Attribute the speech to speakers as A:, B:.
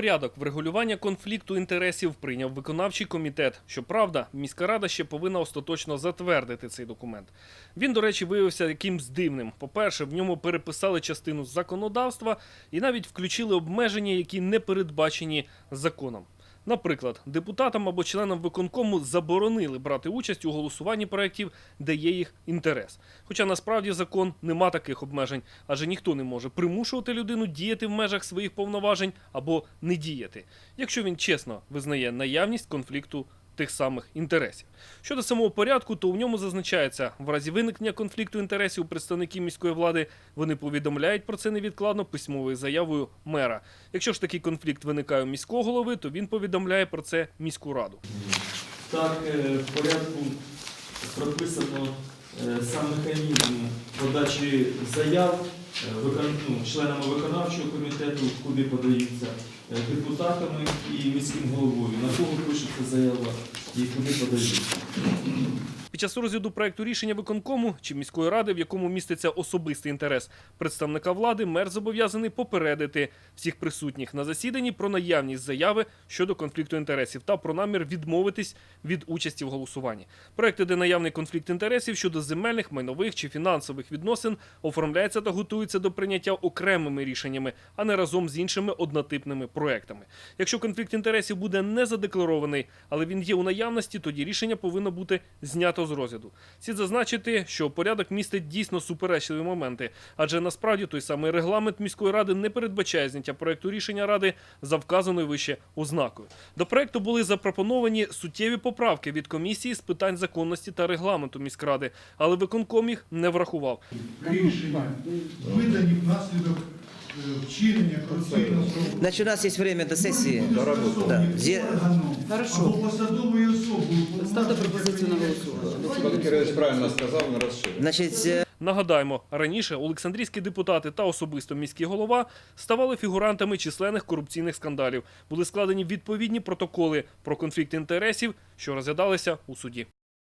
A: Порядок врегулювання конфлікту інтересів прийняв виконавчий комітет. Щоправда, міська рада ще повинна остаточно затвердити цей документ. Він, до речі, виявився якимсь дивним. По-перше, в ньому переписали частину законодавства і навіть включили обмеження, які не передбачені законом. Наприклад, депутатам або членам виконкому заборонили брати участь у голосуванні проєктів, де є їх інтерес. Хоча насправді закон нема таких обмежень, адже ніхто не може примушувати людину діяти в межах своїх повноважень або не діяти, якщо він чесно визнає наявність конфлікту тих самих інтересів. Щодо самого порядку, то в ньому зазначається, в разі виникнення конфлікту інтересів представників міської влади вони повідомляють про це невідкладно письмовою заявою мера. Якщо ж такий конфлікт виникає у міського голови, то він повідомляє про це міську раду.
B: Так, е, в порядку прописано е, сам механізм подачі заяв членами виконавчого комітету, куди подаються е, депутатами і міським головою, на кого пишеться заява і куди подаються.
A: Під час розгляду проекту рішення виконкому чи міської ради, в якому міститься особистий інтерес представника влади, мер зобов'язаний попередити всіх присутніх на засіданні про наявність заяви щодо конфлікту інтересів та про намір відмовитись від участі в голосуванні. Проекти, де наявний конфлікт інтересів щодо земельних, майнових чи фінансових відносин, оформляється та готується до прийняття окремими рішеннями, а не разом з іншими однотипними проектами. Якщо конфлікт інтересів буде не задекларований, але він є у наявності, тоді рішення повинно бути знято з розгляду. Слід зазначити, що порядок містить дійсно суперечливі моменти, адже насправді той самий регламент міської ради не передбачає зняття проекту рішення ради за вказаною вище ознакою. До проекту були запропоновані суттєві поправки від комісії з питань законності та регламенту міськради, але виконком їх не врахував.
C: рішення, видані внаслідок вчинення корупційного правопорушення
D: Значит, у нас есть время до сессии.
C: стосовно
D: Да.
C: Органом
E: Хорошо.
C: або посадовою особою.
E: Ставте пропозицію на голосування.
F: Пан Кирович правильно сказав, він розширив.
D: Значит, э,
A: Нагадаємо, раніше олександрійські депутати та особисто міський голова ставали фігурантами численних корупційних скандалів. Були складені відповідні протоколи про конфлікт інтересів, що розглядалися у суді.